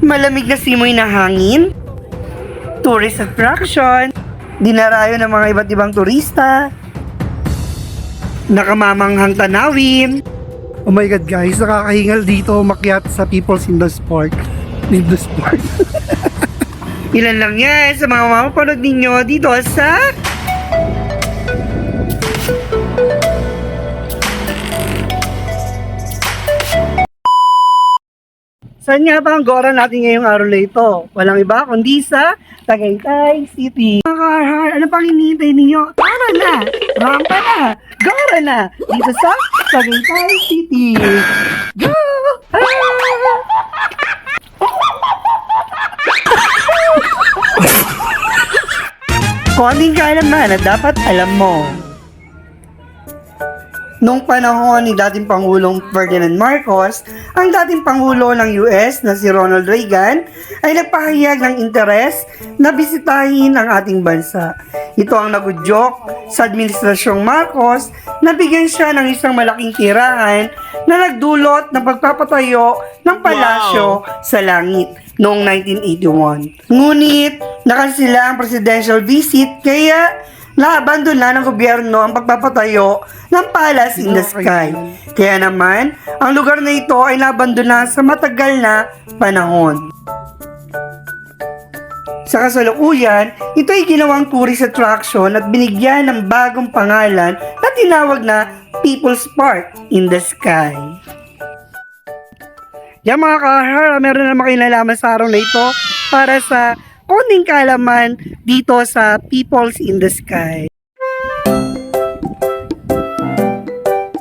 malamig na simoy na hangin, tourist attraction, dinarayo ng mga iba't ibang turista, nakamamanghang tanawin. Oh my God guys, nakakahingal dito makyat sa People's Indoors Park. Indoors Park. Ilan lang yan sa mga mapapanood ninyo dito sa Saan nga ba ang gora natin ngayong araw na ito? Walang iba kundi sa Tagaytay City. Mga kahar, ano pang hinihintay ninyo? Tara na! Rampa na! Gora na! Dito sa Tagaytay City! Go! Ah! Konting kaalaman na dapat alam mo. Nung panahon ni dating Pangulong Ferdinand Marcos, ang dating Pangulo ng US na si Ronald Reagan ay nagpahayag ng interes na bisitahin ang ating bansa. Ito ang nagudyok sa Administrasyong Marcos na bigyan siya ng isang malaking tirahan na nagdulot ng pagpapatayo ng palasyo sa langit noong 1981. Ngunit nakansila ang presidential visit kaya naabandona ng gobyerno ang pagpapatayo ng Palace in the Sky. Kaya naman, ang lugar na ito ay nabandona sa matagal na panahon. Sa kasalukuyan, ito ay ginawang tourist attraction at binigyan ng bagong pangalan na tinawag na People's Park in the Sky. Yan mga kahar, meron na makinalaman sa araw na ito para sa konting kaalaman dito sa People's in the Sky.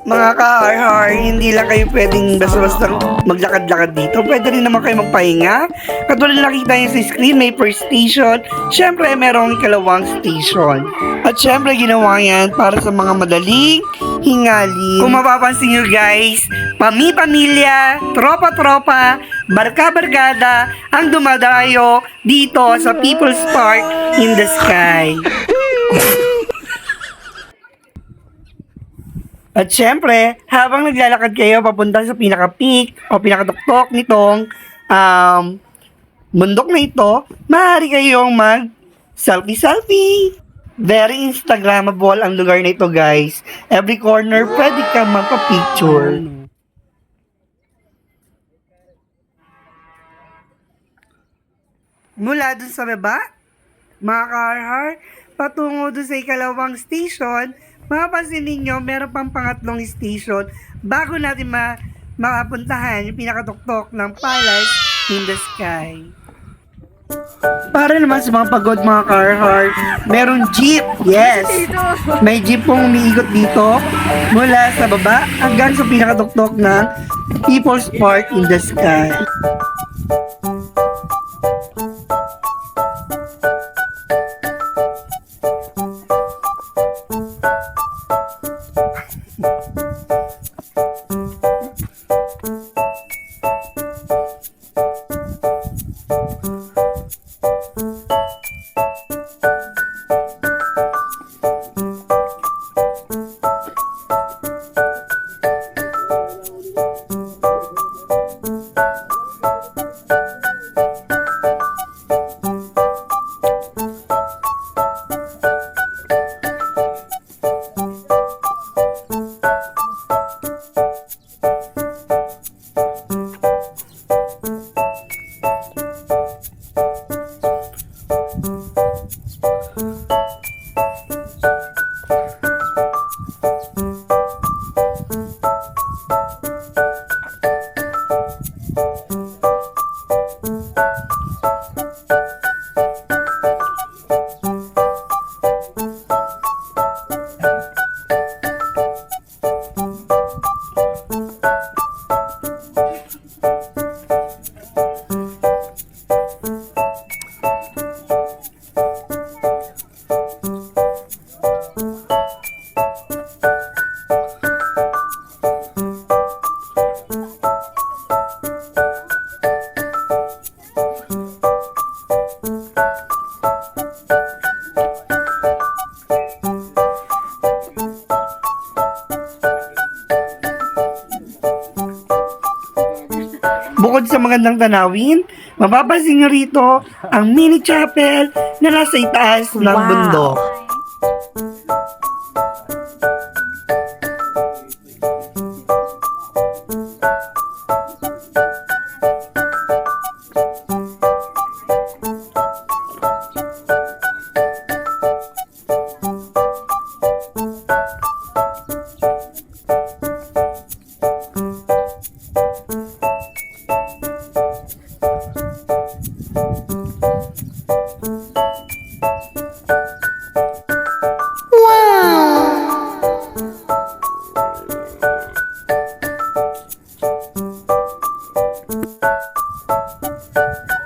Mga kahar, hindi lang kayo pwedeng basta-basta maglakad-lakad dito. Pwede rin naman kayo magpahinga. Katulad na nakita niyo sa screen, may first station. Siyempre, merong ikalawang station. At siyempre, ginawa yan para sa mga madaling hingali. Kung mapapansin nyo guys, pami-pamilya, tropa-tropa, barka-barkada ang dumadayo dito sa People's Park in the Sky. At syempre, habang naglalakad kayo papunta sa pinaka-peak o pinaka-tuktok nitong um, bundok na ito, maaari kayong mag selfie-selfie. Very Instagrammable ang lugar na ito, guys. Every corner, pwede ka magpa-picture. Mula dun sa baba, mga karhar, patungo dun sa ikalawang station, mapapansin ninyo, meron pang pangatlong station bago natin ma makapuntahan yung pinakatuktok ng Palace in the Sky. Para naman sa mga pagod mga car heart, meron jeep. Yes. May jeep pong umiikot dito mula sa baba hanggang sa pinakatuktok ng People's Park in the Sky. Magandang tanawin, mapapansin nyo rito ang mini chapel na nasa itaas ng Wow. bundok. Ay,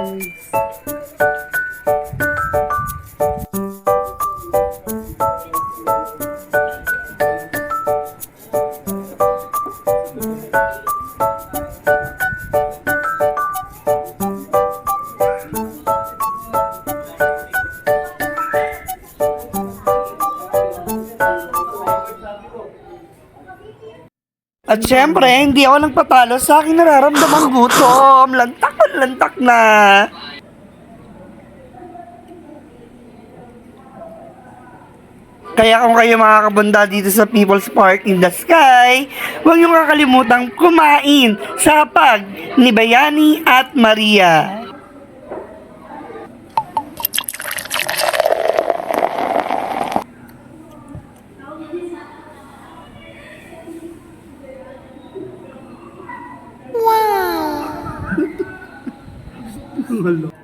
Deus. Syempre, hindi ako nagpatalo sa aking nararamdamang gutom. Lantak na lantak na. Kaya kung kayo makakabunda dito sa People's Park in the Sky, huwag niyong kakalimutang kumain sa pag ni Bayani at Maria. ونقول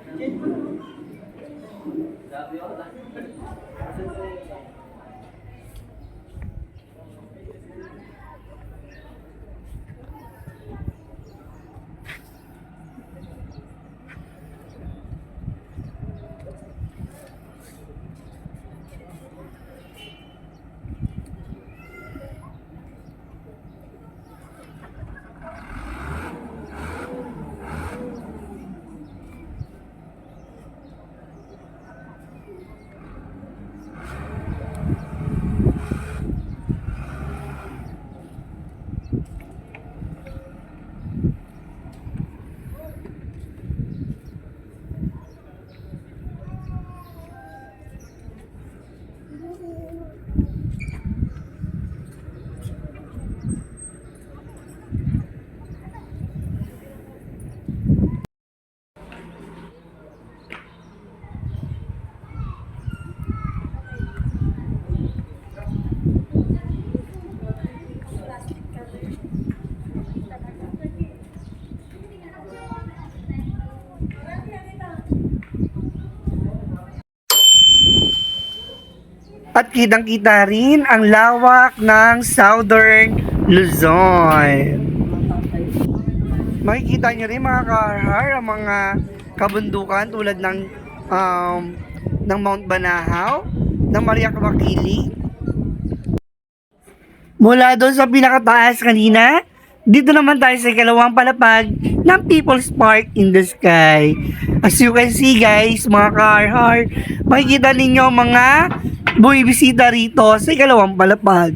At kitang-kita rin ang lawak ng Southern Luzon. Makikita nyo rin mga kahar ang mga kabundukan tulad ng um, ng Mount Banahaw, ng Maria Kawakili. Mula doon sa pinakataas kanina, dito naman tayo sa ikalawang palapag ng People's Park in the Sky. As you can see guys, mga kahar, makikita ninyo mga buwibisita rito sa ikalawang palapag.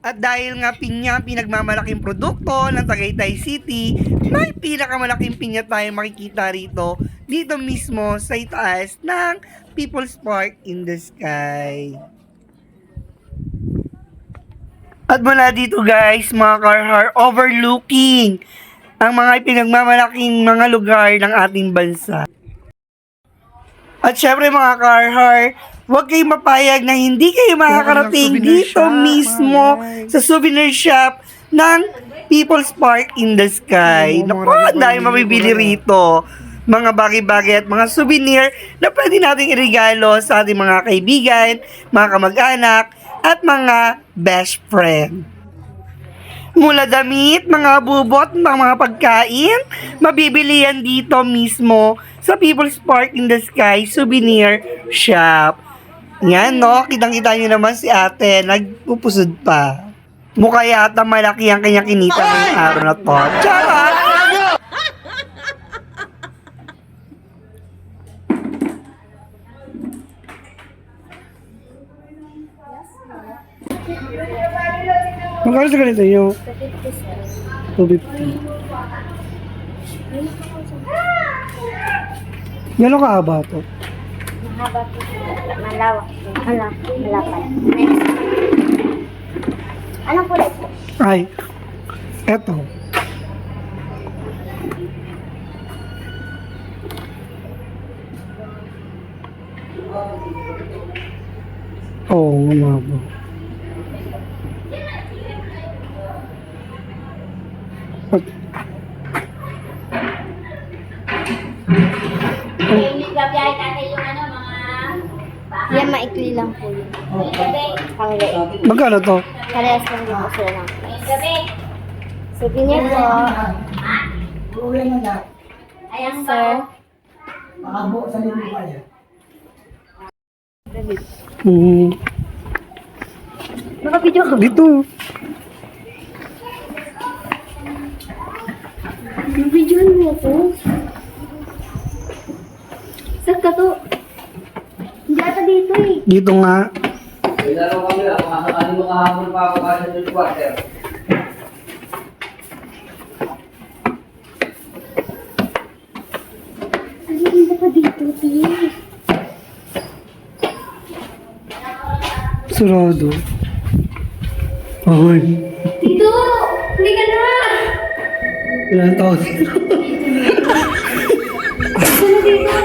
At dahil nga pinya ang pinagmamalaking produkto ng Tagaytay City, may pinakamalaking pinya tayo makikita rito dito mismo sa itaas ng People's Park in the Sky. At mula dito guys, mga Carhar, overlooking ang mga pinagmamalaking mga lugar ng ating bansa. At syempre mga car huwag kayong mapayag na hindi kayo makakarating souvenir dito shop, mismo alright. sa souvenir shop ng People's Park in the Sky. Oo, Naku, na mabibili rito. Mga bagay-bagay at mga souvenir na pwede nating irigalo sa ating mga kaibigan, mga kamag-anak, at mga best friend. Mula damit, mga bubot, mga, pagkain, mabibili yan dito mismo sa People's Park in the Sky Souvenir Shop. Yan, no? Kitang-kita nyo naman si ate, nagpupusod pa. Mukha yata malaki ang kanyang kinita ngayong araw na to. Charot! Magkano sa ganito yung 250? Gano'ng kahaba to? Mahaba po. Malawak po. Malak, malapad. Anong kulay po? Ay, eto. Oo, oh, umabo. Pang liit. Magkano to? Parehas lang din po sila ng price. Souvenir po. Ayan, sir. Hmm, Nakapidyo ka. dito. Yung video mo po. Saan ka to? Hindi ata dito eh. Dito nga. Naglalaro kami lang, kung sakali mo kahapon pa ako kasi sa Water. Hindi ka dito, tiyo. Sarado. Ay, Dito! Hindi ka na! ilan taon?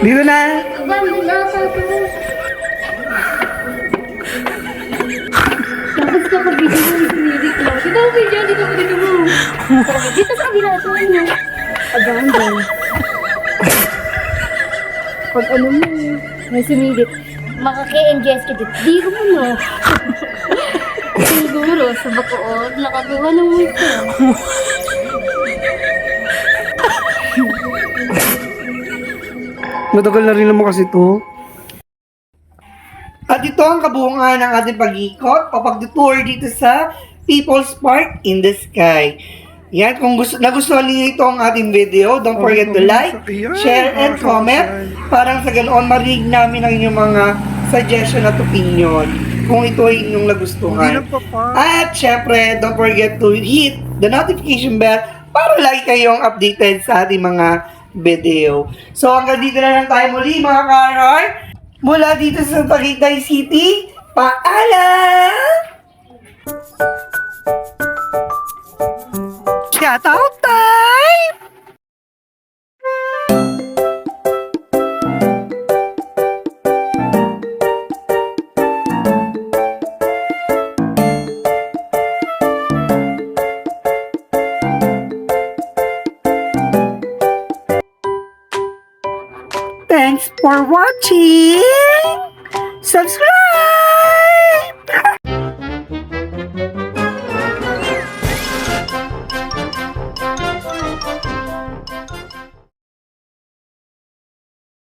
dito na. Abandon na sa video mo, sinirik lang. Dito video, dito ang video mo. Dito sa kabila, ito ano. Abandon. Pag ano mo, may sumilit. Makaka-NGS ka dito. Di ko mo no. Siguro, sa bakood, nakagawa ng multo. Matagal na rin naman kasi to. Ito ang kabuuan ng ating pag-ikot o pag-tour dito sa People's Park in the Sky. Yan, kung gusto, nagustuhan niyo ito ang ating video, don't forget to like, share, and comment. Parang sa ganoon, marinig namin ang inyong mga suggestion at opinion kung ito ay inyong nagustuhan. At syempre, don't forget to hit the notification bell para lagi kayong updated sa ating mga video. So hanggang dito na lang tayo muli mga karoy. Mula dito sa Tagaytay City, paalam! Shout out for watching! Subscribe!